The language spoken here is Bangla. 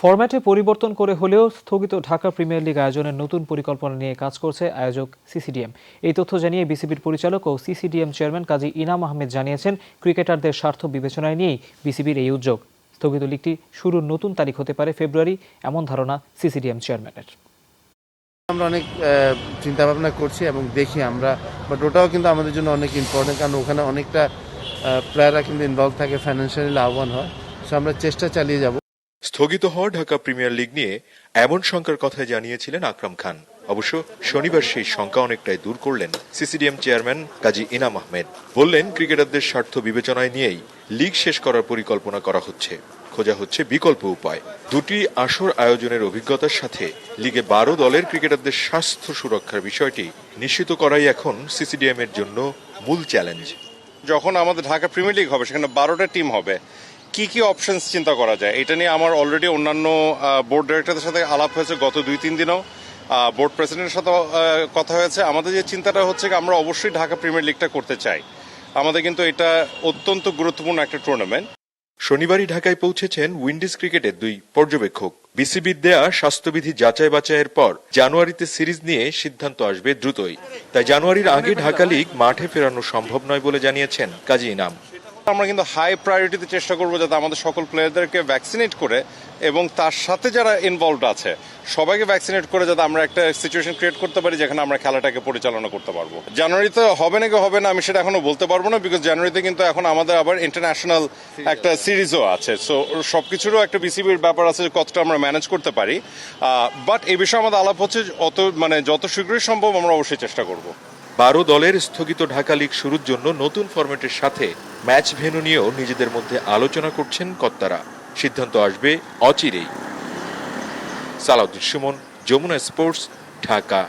ফরম্যাটে পরিবর্তন করে হলেও স্থগিত ঢাকা প্রিমিয়ার লিগ আয়োজনের নতুন পরিকল্পনা নিয়ে কাজ করছে আয়োজক সিসিডিএম। এই তথ্য জানিয়ে বিসিবির পরিচালক ও সিসিডিএম চেয়ারম্যান কাজী ইনাম আহমেদ জানিয়েছেন, ক্রিকেটারদের স্বার্থ বিবেচনায় নিয়েই বিসিবির এই উদ্যোগ। স্থগিত লিগটি শুরুর নতুন তারিখ হতে পারে ফেব্রুয়ারি, এমন ধারণা সিসিডিএম চেয়ারম্যানের। আমরা অনেক চিন্তা ভাবনা করছি এবং দেখি আমরা বাট ওটাও কিন্তু আমাদের জন্য অনেক ইম্পর্টেন্ট কারণ ওখানে অনেকটা প্লেয়াররা কিন্তু ইনভলভ থাকে ফাইন্যান্সিয়ালি লাভবান হয়। সো আমরা চেষ্টা চালিয়ে যাব। স্থগিত হওয়া ঢাকা প্রিমিয়ার লিগ নিয়ে এমন শঙ্কার কথা জানিয়েছিলেন আকরাম খান। অবশ্য শনিবার সেই শঙ্কা অনেকটাই দূর করলেন সিসিডিএম চেয়ারম্যান কাজী ইনাম আহমেদ। বললেন, ক্রিকেটারদের স্বার্থ বিবেচনায় নিয়েই লিগ শেষ করার পরিকল্পনা করা হচ্ছে। খোঁজা হচ্ছে বিকল্প উপায়। দুটি আসর আয়োজনের অভিজ্ঞতার সাথে লিগে বারো দলের ক্রিকেটারদের স্বাস্থ্য সুরক্ষার বিষয়টি নিশ্চিত করাই এখন সিসিডিএম এর জন্য মূল চ্যালেঞ্জ। যখন আমাদের ঢাকা প্রিমিয়ার লিগ হবে, সেখানে বারোটা টিম হবে। কি কি অপশনস চিন্তা করা যায়? এটা নিয়ে আমার অলরেডি অন্যান্য বোর্ড ডিরেক্টরদের সাথে আলাপ হয়েছে গত দুই তিন দিনও বোর্ড প্রেসিডেন্টের সাথে কথা হয়েছে। আমাদের যে চিন্তাটা হচ্ছে আমরা অবশ্যই ঢাকা প্রিমিয়ার লিগটা করতে চাই। আমাদের কিন্তু এটা অত্যন্ত গুরুত্বপূর্ণ একটা টুর্নামেন্ট শনিবারই ঢাকায় পৌঁছেছেন উইন্ডিজ ক্রিকেটের দুই পর্যবেক্ষক। বিসিবির দেয়া স্বাস্থ্যবিধি যাচাই বাছাইয়ের পর জানুয়ারিতে সিরিজ নিয়ে সিদ্ধান্ত আসবে দ্রুতই। তাই জানুয়ারির আগে ঢাকা লিগ মাঠে ফেরানো সম্ভব নয় বলে জানিয়েছেন কাজী ইনাম। আমরা কিন্তু হাই প্রায়োরিটিতে চেষ্টা করব যাতে আমাদের সকল প্লেয়ারদেরকে ভ্যাকসিনেট করে এবং তার সাথে যারা ইনভলভড আছে সবাইকে ভ্যাকসিনেট করে যাতে আমরা একটা সিচুয়েশন ক্রিয়েট করতে পারি যেখানে আমরা খেলাটাকে পরিচালনা করতে পারব। জানুয়ারিতে হবে নাকি হবে না আমি সেটা এখনও বলতে পারব না বিকজ জানুয়ারিতে কিন্তু এখন আমাদের আবার ইন্টারন্যাশনাল একটা সিরিজও আছে। সো সবকিছুরও একটা বিসিবির ব্যাপার আছে যে কতটা আমরা ম্যানেজ করতে পারি। বাট এই বিষয়ে আমাদের আলাপ হচ্ছে অত মানে যত শীঘ্রই সম্ভব আমরা অবশ্যই চেষ্টা করব। বারো দলের স্থগিত ঢাকা লিগ শুরুর জন্য নতুন ফরম্যাটের সাথে ম্যাচ ভেনু নিয়েও নিজেদের মধ্যে আলোচনা করছেন কর্তারা। সিদ্ধান্ত আসবে অচিরেই। সালাউদ্দিন সুমন, যমুনা স্পোর্টস, ঢাকা।